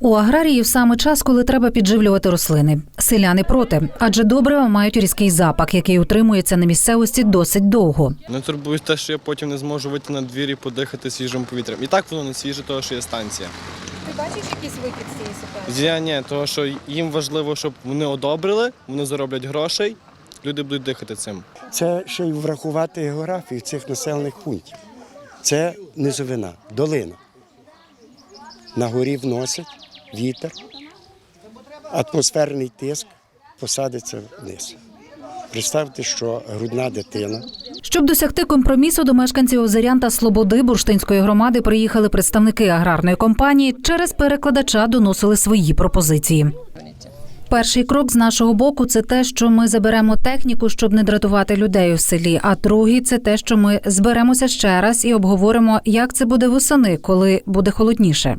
У аграріїв саме час, коли треба підживлювати рослини. Селяни проти, адже добрива мають різкий запах, який утримується на місцевості досить довго. Не турбуюсь те, що я потім не зможу вийти на двір і подихати свіжим повітрям. І так воно не свіже, того що є станція. Ти бачиш якийсь вихід з цієї ситуації? Я ні, того що їм важливо, щоб вони одобрили, вони зароблять грошей, люди будуть дихати цим. Це ще й врахувати географію цих населених пунктів. Це низовина, долина. На горі вносить вітер, атмосферний тиск посадиться вниз. Представте, що грудна дитина Щоб досягти компромісу, до мешканців Озерян та Слободи Бурштинської громади приїхали представники аграрної компанії. Через перекладача доносили свої пропозиції. Перший крок з нашого боку це те, що ми заберемо техніку, щоб не дратувати людей у селі. А другий це те, що ми зберемося ще раз і обговоримо, як це буде восени, коли буде холодніше.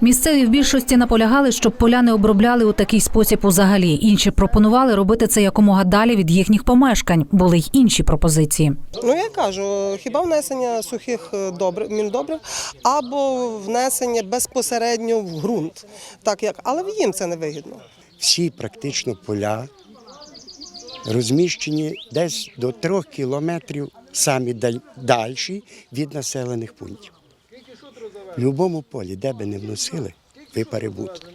Місцеві в більшості наполягали, щоб поля не обробляли у такий спосіб узагалі. Інші пропонували робити це якомога далі від їхніх помешкань. Були й інші пропозиції. Ну я кажу, хіба внесення сухих е, добрив, міндобрив або внесення безпосередньо в ґрунт, так як, але їм це не вигідно. всі практично поля розміщені десь до трьох кілометрів самі дальші від населених пунктів. В будь-якому полі, де би не вносили, випари будуть.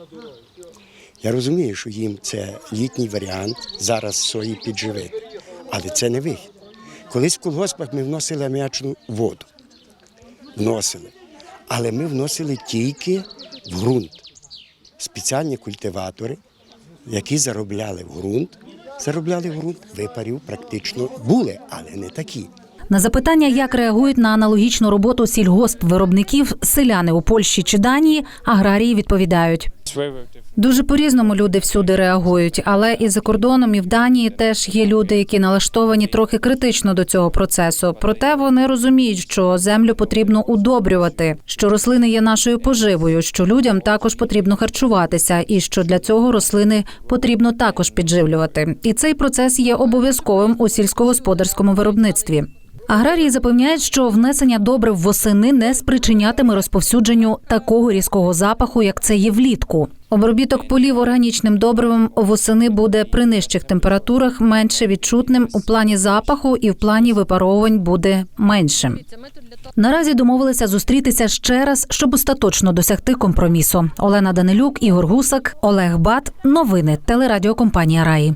Я розумію, що їм це літній варіант зараз сої підживити, але це не вихід. Колись в колгоспах ми вносили аміачну воду. Вносили. Але ми вносили тільки в ґрунт. Спеціальні культиватори, які заробляли в ґрунт, заробляли в ґрунт, випарів практично були, але не такі. На запитання, як реагують на аналогічну роботу сільгоспвиробників селяни у Польщі чи Данії, аграрії відповідають. Дуже по-різному люди всюди реагують, але і за кордоном, і в Данії теж є люди, які налаштовані трохи критично до цього процесу. Проте вони розуміють, що землю потрібно удобрювати, що рослини є нашою поживою, що людям також потрібно харчуватися, і що для цього рослини потрібно також підживлювати. І цей процес є обов'язковим у сільськогосподарському виробництві. Аграрії запевняють, що внесення добрив восени не спричинятиме розповсюдженню такого різкого запаху, як це є влітку. Обробіток полів органічним добривом восени буде при нижчих температурах менше відчутним у плані запаху і в плані випаровувань буде меншим. Наразі домовилися зустрітися ще раз, щоб остаточно досягти компромісу. Олена Данилюк, Ігор Гусак, Олег Бат. Новини телерадіокомпанія Раї.